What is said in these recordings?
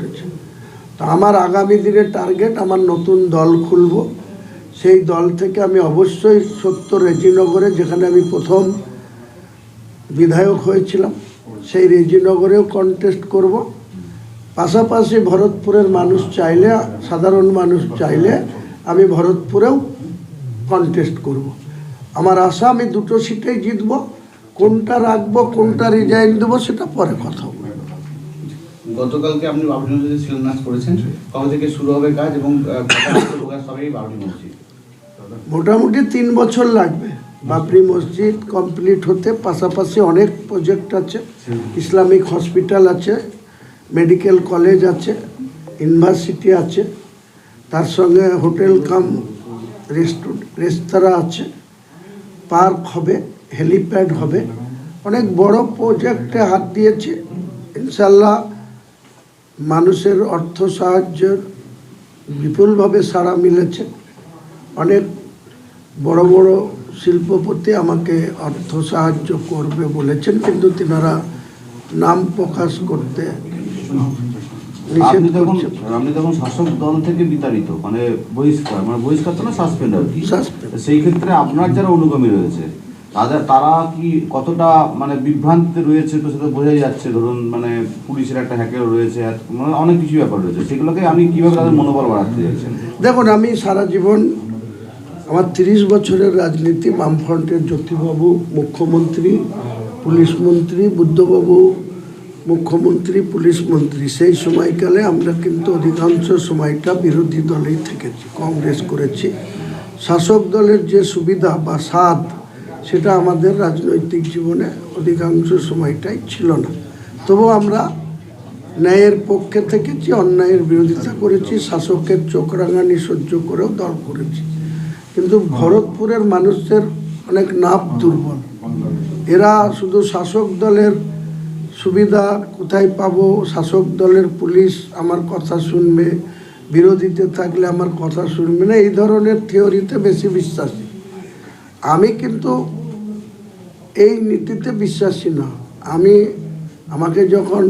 করেছে। তা আমার আগামী দিনের টার্গেট আমার নতুন দল খুলব। সেই দল থেকে আমি অবশ্যই সত্য রেজিনগরে যেখানে আমি প্রথম বিধায়ক হয়েছিলাম, সেই রেজিনগরেও কন্টেস্ট করব। পাশাপাশি ভরতপুরের মানুষ চাইলে, সাধারণ মানুষ চাইলে আমি ভরতপুরেও কন্টেস্ট করব। আমার আশা আমি দুটো সিটেই জিতব। কোনটা রাখব, কোনটা রিজাইন দেবো, সেটা পরে কথা গতকালকে আপনি বাবরি মসজিদে শিলান্যাস করেছেন। কবে থেকে শুরু হবে কাজ এবং বাবরি মসজিদ? মোটামুটি তিন বছর লাগবে। বাবরি মসজিদ কমপ্লিট হতে পাশাপাশি অনেক প্রজেক্ট আছে। ইসলামিক হসপিটাল আছে মেডিকেল কলেজ আছে ইউনিভার্সিটি আছে তার সঙ্গে হোটেল কাম রেস্টু রেস্তোরাঁ আছে পার্ক হবে হেলিপ্যাড হবে। অনেক বড় প্রজেক্টে হাত দিয়েছে। ইনশাল্লাহ মানুষের অর্থ সাহায্যের বিপুলভাবে সাড়া মিলেছে। অনেক বড় বড় শিল্পপতি আমাকে অর্থ সাহায্য করবে বলেছেন কিন্তু তিনারা নাম প্রকাশ করতে আপনি শাসক দল থেকে বিতাড়িত মানে বহিষ্কার মানে বহিষ্কার তো না সাসপেন্ড আর কি. সেই ক্ষেত্রে আপনার যারা অনুগামী রয়েছে তাদের তারা কি কতটা মানে বিভ্রান্তিতে রয়েছে তো সেটা বোঝাই যাচ্ছে। ধরুন মানে পুলিশের একটা হ্যাকের রয়েছে মানে অনেক কিছু ব্যাপার রয়েছে। সেগুলোকে আপনি কীভাবে তাদের মনোবল বাড়াতে চাইছেন? দেখুন, আমি সারা জীবন আমার তিরিশ বছরের রাজনীতি, বামফ্রন্টের জ্যোতিবাবু, মুখ্যমন্ত্রী, পুলিশ মন্ত্রী, বুদ্ধবাবু, মুখ্যমন্ত্রী, পুলিশ মন্ত্রী। সেই সময়কালে আমরা কিন্তু অধিকাংশ সময়টা বিরোধী দলেই থেকেছি, কংগ্রেস করেছি। শাসক দলের যে সুবিধা বা স্বাদ সেটা আমাদের রাজনৈতিক জীবনে অধিকাংশ সময়টাই ছিল না। তবু আমরা ন্যায়ের পক্ষে থেকেছি, অন্যায়ের বিরোধিতা করেছি, শাসকের চোখ রাঙানি সহ্য করেও দল করেছি। কিন্তু ভরতপুরের মানুষদের অনেক নাপ দুর্বল। এরা শুধু শাসক দলের সুবিধা কোথায় পাবো? শাসক দলের পুলিশ আমার কথা শুনবে, বিরোধীতে থাকলে আমার কথা শুনবে না। এই ধরনের থিওরিতে বেশি বিশ্বাসী। আমি কিন্তু এই নীতিতে বিশ্বাসী না। আমি আমাকে যখন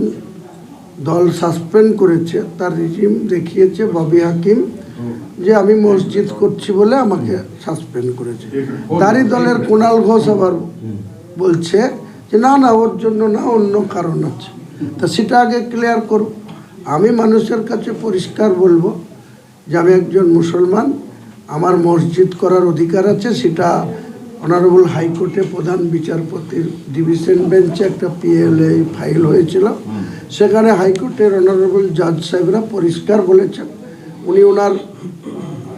দল সাসপেন্ড করেছে, তার রিজিম দেখিয়েছে ববি হাকিম যে আমি মসজিদ করছি বলে আমাকে সাসপেন্ড করেছে। তারই দলের কুণাল ঘোষ আবার বলছে যে, না না, ওর জন্য না, অন্য কারণ আছে। তা সেটা আগে ক্লিয়ার করো। আমি মানুষের কাছে পরিষ্কার বলব যে, আমি একজন মুসলমান আমার মসজিদ করার অধিকার আছে, সেটা অনারেবল হাইকোর্টে প্রধান বিচারপতির ডিভিশন বেঞ্চে একটা পিএলএ ফাইল হয়েছিল। সেখানে হাইকোর্টের অনারেবল জাজ সাহেবরা পরিষ্কার বলেছেন, উনি ওনার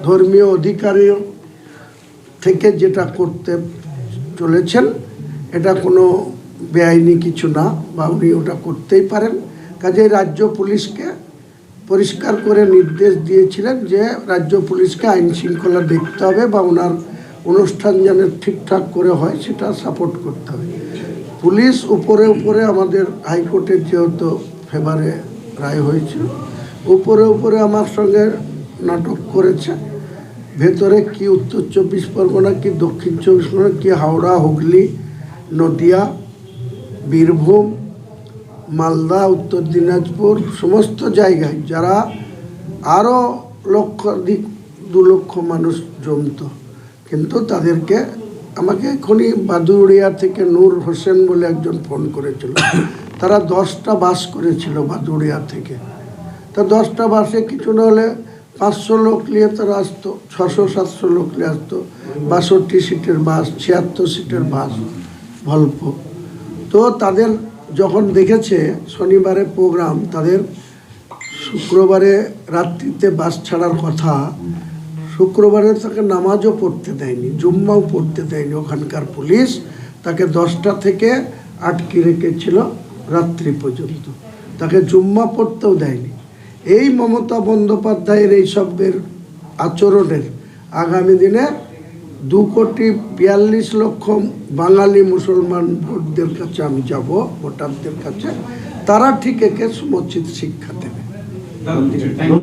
ধর্মীয় অধিকারী থেকে যেটা করতে চলেছেন, এটা কোনো বেআইনি কিছু না, বা উনি ওটা করতেই পারেন। কাজেই রাজ্য পুলিশকে পরিষ্কার করে নির্দেশ দিয়েছিলেন যে রাজ্য পুলিশকে আইন শৃঙ্খলা দেখতে হবে বা ওনার অনুষ্ঠান যেন ঠিকঠাক করে হয়, সেটা সাপোর্ট করতে হবে। পুলিশ উপরে উপরে আমাদের হাইকোর্টের যেহেতু ফেভারে রায় হয়েছিল, উপরে উপরে আমার সঙ্গে নাটক করেছে। ভেতরে কি উত্তর চব্বিশ পরগনা, কি দক্ষিণ চব্বিশ পরগনা, কি হাওড়া, হুগলি, নদিয়া, বীরভূম মালদা, উত্তর দিনাজপুর, সমস্ত জায়গায় যারা আরও লক্ষাধিক দু লক্ষ মানুষ জমতো। কিন্তু তাদেরকে আমাকে এখনই বাদুড়িয়া থেকে নূর হোসেন বলে একজন ফোন করেছিল। তারা দশটা বাস করেছিল বাদুড়িয়া থেকে। তা দশটা বাসে কিছু না হলে পাঁচশো লোক নিয়ে তারা আসতো, ছশো, সাতশো লোক নিয়ে আসতো। বাষট্টি সিটের বাস, ছিয়াত্তর সিটের বাস ভল্প তো তাদের যখন দেখেছে শনিবারে প্রোগ্রাম তাদের শুক্রবারে রাত্রিতে বাস ছাড়ার কথা, শুক্রবারে তাকে নামাজও পড়তে দেয়নি, জুম্মাও পড়তে দেয়নি ওখানকার পুলিশ। তাকে দশটা থেকে আটকে রেখেছিল রাত্রি পর্যন্ত। তাকে জুম্মা পড়তেও দেয়নি। এই মমতা বন্দ্যোপাধ্যায়ের এই সবের আচরণের আগামী দিনে দু কোটি বিয়াল্লিশ লক্ষ বাঙালি মুসলমান ভোটদের কাছে আমি যাব, ভোটারদের কাছে। তারা ঠিক একে সমুচিত শিক্ষা দেবে।